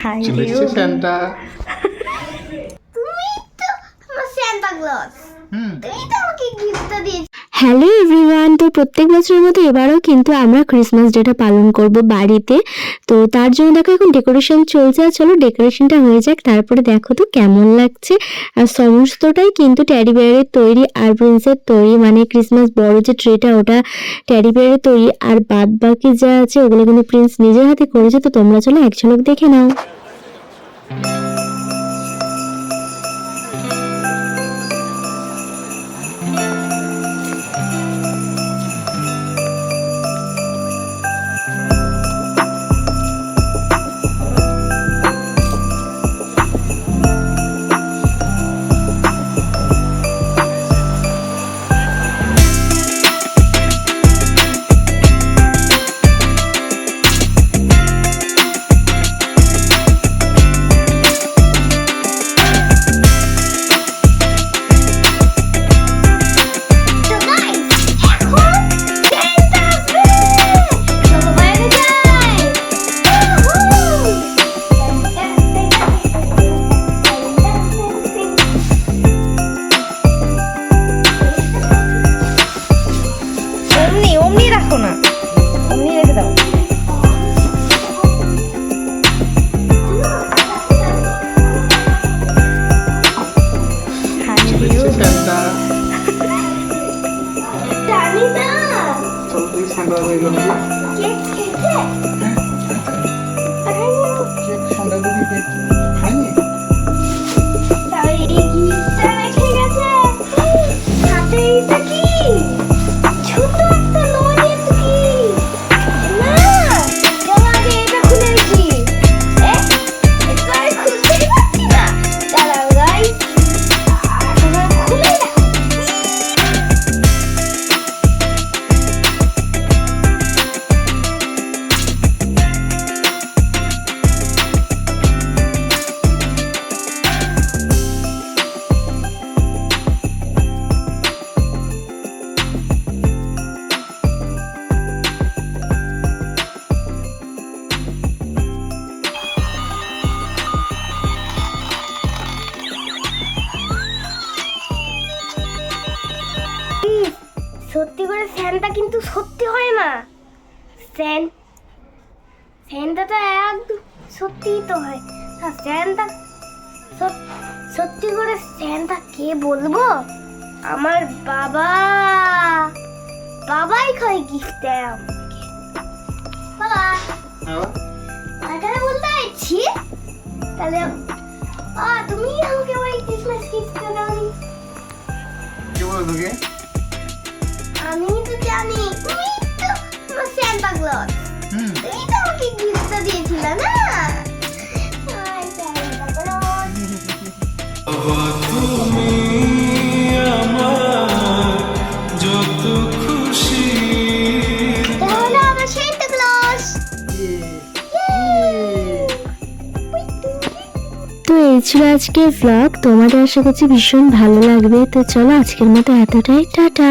High চলে এসছে Santa তুমি তো আমার সান্তা ক্লজ তুমি তো আমাকে গিফট দিয়েছ হ্যালো এভরিওয়ান প্রত্যেক বছরের মতো এবারও কিন্তু আমরা ক্রিসমাস ডেটা পালন করব বাড়িতে। তো তার জন্য দেখো এখন ডেকোরেশন চলছে। আর চলো ডেকোরেশনটা হয়ে যাক। তারপরে দেখো তো কেমন লাগছে। আর সমস্তটাই কিন্তু ট্যাডি বিয়ারের তৈরি আর প্রিন্সের তৈরি। মানে ক্রিসমাস বড় যে ট্রেটা ওটা ট্যাডি বিয়ারের তৈরি। আর বাদ বাকি যা আছে, ওগুলো কিন্তু প্রিন্স নিজের হাতে করেছে। তো তোমরা চলো এক দেখে নাও। চলো দেখি সত্যি করে স্যানটা কিন্তু সত্যি হয় না। স্যান স্যানটা তো একদম সত্যিই তো হয়। আর স্যানটা সত- সত্যি করে স্যানটা কে বলব? আমার বাবা। বাবাই খায় গিফট দেয় আমাকে। বাবা। এখানে বলতে চাইছি তাহলে আ তুমি আমাকে ওই ক্রিসমাস গিফটটা দাওনি কে বলো তোকে? আমি তো জানি তুমি তো ক্লজ তুমি তো আমাকে গিফটটা দিয়েছিলে না? তাহলে আমার ক্লজ তো এই ছিল আজকের ব্লগ তোমাদের আশা করছি ভীষণ ভালো লাগবে। তো চলো আজকের মতো এতটাই। টাটা।